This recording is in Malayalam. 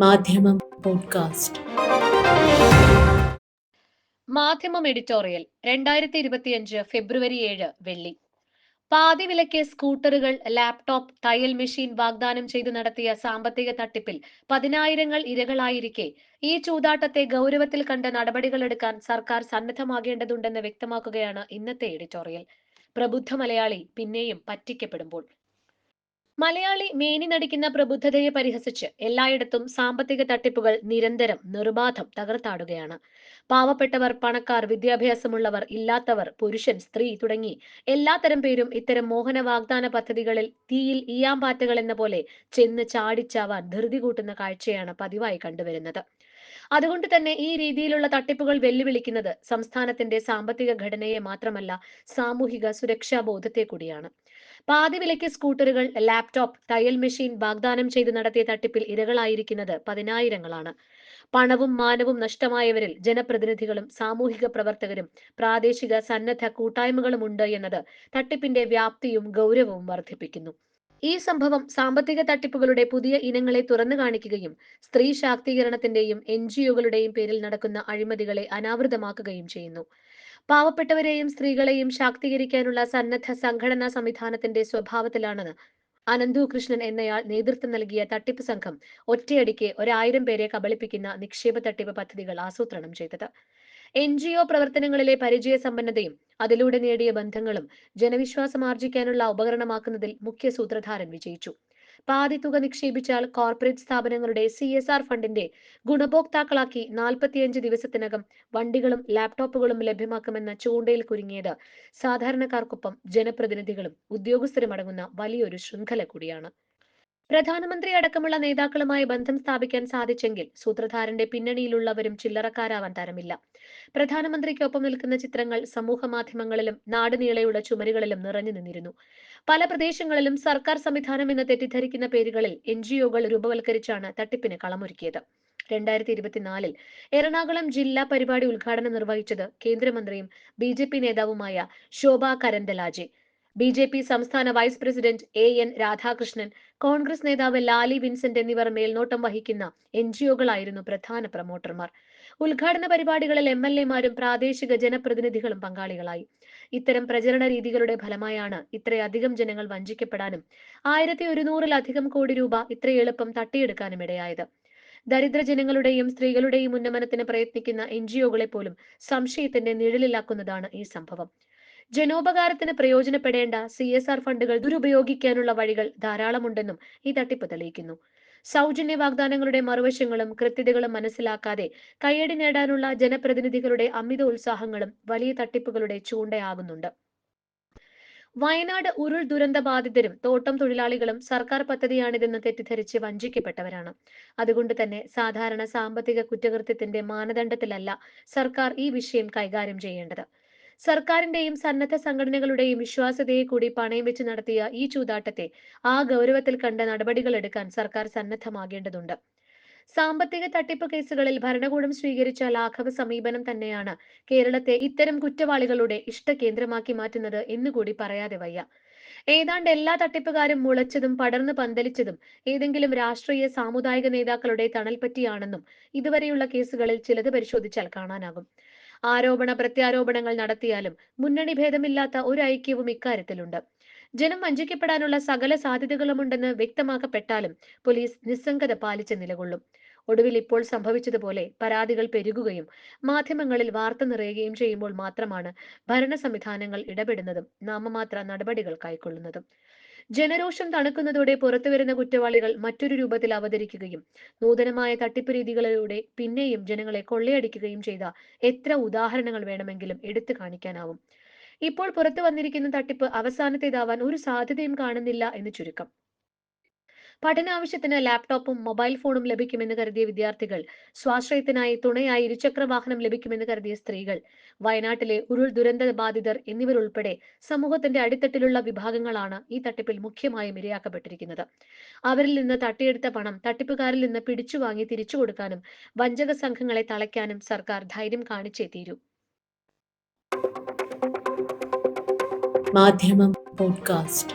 മാധ്യമം പോഡ്കാസ്റ്റ്. മാധ്യമം എഡിറ്റോറിയൽ രണ്ടായിരത്തി ഇരുപത്തിയഞ്ച് ഫെബ്രുവരി ഏഴ് വെള്ളി. പാതി വിലയ്ക്ക് സ്കൂട്ടറുകൾ ലാപ്ടോപ്പ് തയ്യൽ മെഷീൻ വാഗ്ദാനം ചെയ്തു നടത്തിയ സാമ്പത്തിക തട്ടിപ്പിൽ പതിനായിരങ്ങൾ ഇരകളായിരിക്കെ ഈ ചൂതാട്ടത്തെ ഗൗരവത്തിൽ കണ്ട് നടപടികളെടുക്കാൻ സർക്കാർ സന്നദ്ധമാകേണ്ടതുണ്ടെന്ന് വ്യക്തമാക്കുകയാണ് ഇന്നത്തെ എഡിറ്റോറിയൽ. പ്രബുദ്ധ മലയാളി പിന്നെയും പറ്റിക്കപ്പെടുമ്പോൾ. മലയാളി മേനി നടിക്കുന്ന പ്രബുദ്ധതയെ പരിഹസിച്ച് എല്ലായിടത്തും സാമ്പത്തിക തട്ടിപ്പുകൾ നിരന്തരം നിർബാധം തകർത്താടുകയാണ്. പാവപ്പെട്ടവർ പണക്കാർ വിദ്യാഭ്യാസമുള്ളവർ ഇല്ലാത്തവർ പുരുഷൻ സ്ത്രീ തുടങ്ങി എല്ലാത്തരം പേരും ഇത്തരം മോഹന വാഗ്ദാന പദ്ധതികളിൽ തീയിൽ ഈയാമ്പാറ്റകൾ എന്ന പോലെ ചെന്ന് ചാടിച്ചാവാൻ ധൃതി കൂട്ടുന്ന കാഴ്ചയാണ് പതിവായി കണ്ടുവരുന്നത്. അതുകൊണ്ട് തന്നെ ഈ രീതിയിലുള്ള തട്ടിപ്പുകൾ വെല്ലുവിളിക്കുന്നത് സംസ്ഥാനത്തിന്റെ സാമ്പത്തിക ഘടനയെ മാത്രമല്ല സാമൂഹിക സുരക്ഷാ ബോധത്തെ കൂടിയാണ്. പാതി വിലയ്ക്ക് സ്കൂട്ടറുകൾ ലാപ്ടോപ്പ് തയ്യൽ മെഷീൻ വാഗ്ദാനം ചെയ്ത് നടത്തിയ തട്ടിപ്പിൽ ഇരകളായിരിക്കുന്നത് പതിനായിരങ്ങളാണ്. പണവും മാനവും നഷ്ടമായവരിൽ ജനപ്രതിനിധികളും സാമൂഹിക പ്രവർത്തകരും പ്രാദേശിക സന്നദ്ധ കൂട്ടായ്മകളും ഉണ്ട് എന്നത് തട്ടിപ്പിന്റെ വ്യാപ്തിയും ഗൗരവവും വർദ്ധിപ്പിക്കുന്നു. ഈ സംഭവം സാമ്പത്തിക തട്ടിപ്പുകളുടെ പുതിയ ഇനങ്ങളെ തുറന്നു കാണിക്കുകയും സ്ത്രീ ശാക്തീകരണത്തിന്റെയും എൻ ജി ഒകളുടെയും പേരിൽ നടക്കുന്ന അഴിമതികളെ അനാവൃതമാക്കുകയും ചെയ്യുന്നു. പാവപ്പെട്ടവരെയും സ്ത്രീകളെയും ശാക്തീകരിക്കാനുള്ള സന്നദ്ധ സംഘടനാ സംവിധാനത്തിന്റെ സ്വഭാവത്തിലാണെന്ന് അനന്തു കൃഷ്ണൻ എന്നയാൾ നേതൃത്വം നൽകിയ തട്ടിപ്പ് സംഘം ഒറ്റയടിക്ക് ഒരായിരം പേരെ കബളിപ്പിക്കുന്ന നിക്ഷേപ തട്ടിപ്പ് പദ്ധതികൾ ആസൂത്രണം ചെയ്തത്. എൻ ജി ഒ പ്രവർത്തനങ്ങളിലെ പരിചയസമ്പന്നതയും അതിലൂടെ നേടിയ ബന്ധങ്ങളും ജനവിശ്വാസം ആർജിക്കാനുള്ള ഉപകരണമാക്കുന്നതിൽ മുഖ്യ സൂത്രധാരൻ വിജയിച്ചു. പാതി തുക നിക്ഷേപിച്ചാൽ കോർപ്പറേറ്റ് സ്ഥാപനങ്ങളുടെ സി എസ് ആർ ഫണ്ടിന്റെ ഗുണഭോക്താക്കളാക്കി നാൽപ്പത്തിയഞ്ച് ദിവസത്തിനകം വണ്ടികളും ലാപ്ടോപ്പുകളും ലഭ്യമാക്കുമെന്ന ചൂണ്ടയിൽ കുരുങ്ങിയത് സാധാരണക്കാർക്കൊപ്പം ജനപ്രതിനിധികളും ഉദ്യോഗസ്ഥരും അടങ്ങുന്ന വലിയൊരു ശൃംഖല കൂടിയാണ്. പ്രധാനമന്ത്രി അടക്കമുള്ള നേതാക്കളുമായി ബന്ധം സ്ഥാപിക്കാൻ സാധിച്ചെങ്കിൽ സൂത്രധാരന്റെ പിന്നണിയിലുള്ളവരും ചില്ലറക്കാരാവാൻ തരമില്ല. പ്രധാനമന്ത്രിക്കൊപ്പം നിൽക്കുന്ന ചിത്രങ്ങൾ സമൂഹ മാധ്യമങ്ങളിലും നാടുനീളെയുള്ള ചുമരുകളിലും നിറഞ്ഞു നിന്നിരുന്നു. പല പ്രദേശങ്ങളിലും സർക്കാർ സംവിധാനം എന്ന് തെറ്റിദ്ധരിക്കുന്ന പേരുകളിൽ എൻ രൂപവൽക്കരിച്ചാണ് തട്ടിപ്പിന് കളമൊരുക്കിയത്. രണ്ടായിരത്തി ഇരുപത്തിനാലിൽ എറണാകുളം ജില്ലാ പരിപാടി ഉദ്ഘാടനം നിർവഹിച്ചത് കേന്ദ്രമന്ത്രിയും ബി നേതാവുമായ Shobha Karandlaje. B J P സംസ്ഥാന vice president A N Radhakrishnan Congress നേതാവ് ലാലി വിൻസെന്റ് എന്നിവർ മേൽനോട്ടം വഹിക്കുന്ന എൻ ജി ഒകളായിരുന്നു പ്രധാന പ്രൊമോട്ടർമാർ. ഉദ്ഘാടന പരിപാടികളിൽ എം എൽ എമാരും പ്രാദേശിക ജനപ്രതിനിധികളും പങ്കാളികളായി. ഇത്തരം പ്രചരണ രീതികളുടെ ഫലമായാണ് ഇത്രയധികം ജനങ്ങൾ വഞ്ചിക്കപ്പെടാനും ആയിരത്തി ഒരുന്നൂറിലധികം കോടി രൂപ ഇത്ര എളുപ്പം തട്ടിയെടുക്കാനും ഇടയായത്. ദരിദ്ര ജനങ്ങളുടെയും സ്ത്രീകളുടെയും ഉന്നമനത്തിന് പ്രയത്നിക്കുന്ന എൻ ജി ഒകളെ പോലും സംശയത്തിന്റെ നിഴലിലാക്കുന്നതാണ് ഈ സംഭവം. ജനോപകാരത്തിന് പ്രയോജനപ്പെടേണ്ട സി എസ് ആർ ഫണ്ടുകൾ ദുരുപയോഗിക്കാനുള്ള വഴികൾ ധാരാളമുണ്ടെന്നും ഈ തട്ടിപ്പ് തെളിയിക്കുന്നു. സൗജന്യ വാഗ്ദാനങ്ങളുടെ മറുവശങ്ങളും കൃത്യതകളും മനസ്സിലാക്കാതെ കയ്യടി നേടാനുള്ള ജനപ്രതിനിധികളുടെ അമിത ഉത്സാഹങ്ങളും വലിയ തട്ടിപ്പുകളുടെ ചൂണ്ടയാകുന്നുണ്ട്. വയനാട് ഉരുൾ ദുരന്ത ബാധിതരും തോട്ടം തൊഴിലാളികളും സർക്കാർ പദ്ധതിയാണിതെന്ന് തെറ്റിദ്ധരിച്ച് വഞ്ചിക്കപ്പെട്ടവരാണ്. അതുകൊണ്ട് തന്നെ സാധാരണ സാമ്പത്തിക കുറ്റകൃത്യത്തിന്റെ മാനദണ്ഡത്തിലല്ല സർക്കാർ ഈ വിഷയം കൈകാര്യം ചെയ്യേണ്ടത്. സർക്കാരിന്റെയും സന്നദ്ധ സംഘടനകളുടെയും വിശ്വാസ്യതയെ കൂടി പണയം വെച്ച് നടത്തിയ ഈ ചൂതാട്ടത്തെ ആ ഗൗരവത്തിൽ കണ്ട നടപടികൾ എടുക്കാൻ സർക്കാർ സന്നദ്ധമാകേണ്ടതുണ്ട്. സാമ്പത്തിക തട്ടിപ്പ് കേസുകളിൽ ഭരണകൂടം സ്വീകരിച്ച ലാഘവ സമീപനം തന്നെയാണ് കേരളത്തെ ഇത്തരം കുറ്റവാളികളുടെ ഇഷ്ട കേന്ദ്രമാക്കി മാറ്റുന്നത് എന്നുകൂടി പറയാതെ വയ്യ. ഏതാണ്ട് എല്ലാ തട്ടിപ്പുകാരും മുളച്ചതും പടർന്നു പന്തലിച്ചതും ഏതെങ്കിലും രാഷ്ട്രീയ സാമുദായിക നേതാക്കളുടെ തണൽപ്പറ്റിയാണെന്നും ഇതുവരെയുള്ള കേസുകളിൽ ചിലത് പരിശോധിച്ചാൽ കാണാനാകും. ആരോപണ പ്രത്യാരോപണങ്ങൾ നടത്തിയാലും മുന്നണി ഭേദമില്ലാത്ത ഒരു ഐക്യവും ഇക്കാര്യത്തിലുണ്ട്. ജനം വഞ്ചിക്കപ്പെടാനുള്ള സകല സാധ്യതകളുമുണ്ടെന്ന് വ്യക്തമാക്കപ്പെട്ടാലും പോലീസ് നിസ്സംഗത പാലിച്ച് നിലകൊള്ളും. ഒടുവിൽ ഇപ്പോൾ സംഭവിച്ചതുപോലെ പരാതികൾ പെരുകുകയും മാധ്യമങ്ങളിൽ വാർത്ത നിറയുകയും ചെയ്യുമ്പോൾ മാത്രമാണ് ഭരണ സംവിധാനങ്ങൾ ഇടപെടുന്നതും നാമമാത്ര നടപടികൾ കൈക്കൊള്ളുന്നതും ജനരോഷം തണുക്കുന്നതോടെ പുറത്തുവരുന്ന കുറ്റവാളികൾ മറ്റൊരു രൂപത്തിൽ അവതരിക്കുകയും നൂതനമായ തട്ടിപ്പ് രീതികളിലൂടെ പിന്നെയും ജനങ്ങളെ കൊള്ളയടിക്കുകയും ചെയ്ത എത്ര ഉദാഹരണങ്ങൾ വേണമെങ്കിലും എടുത്തു കാണിക്കാനാവും. ഇപ്പോൾ പുറത്തു വന്നിരിക്കുന്ന തട്ടിപ്പ് അവസാനത്തേതാവാൻ ഒരു സാധ്യതയും കാണുന്നില്ല എന്ന് ചുരുക്കം. പഠനാവശ്യത്തിന് ലാപ്ടോപ്പും മൊബൈൽ ഫോണും ലഭിക്കുമെന്ന് കരുതിയ വിദ്യാർത്ഥികൾ സ്വാശ്രയത്തിനായി തുണയായി ഇരുചക്ര വാഹനം ലഭിക്കുമെന്ന് കരുതിയ സ്ത്രീകൾ വയനാട്ടിലെ ഉരുൾ ദുരന്ത ബാധിതർ എന്നിവരുൾപ്പെടെ സമൂഹത്തിന്റെ അടിത്തട്ടിലുള്ള വിഭാഗങ്ങളാണ് ഈ തട്ടിപ്പിൽ മുഖ്യമായും ഇരയാക്കപ്പെട്ടിരിക്കുന്നത്. അവരിൽ നിന്ന് തട്ടിയെടുത്ത പണം തട്ടിപ്പുകാരിൽ നിന്ന് പിടിച്ചു വാങ്ങി തിരിച്ചു കൊടുക്കാനും വഞ്ചക സംഘങ്ങളെ തളയ്ക്കാനും സർക്കാർ ധൈര്യം കാണിച്ചേ തീരൂ. മാധ്യമം പോഡ്കാസ്റ്റ്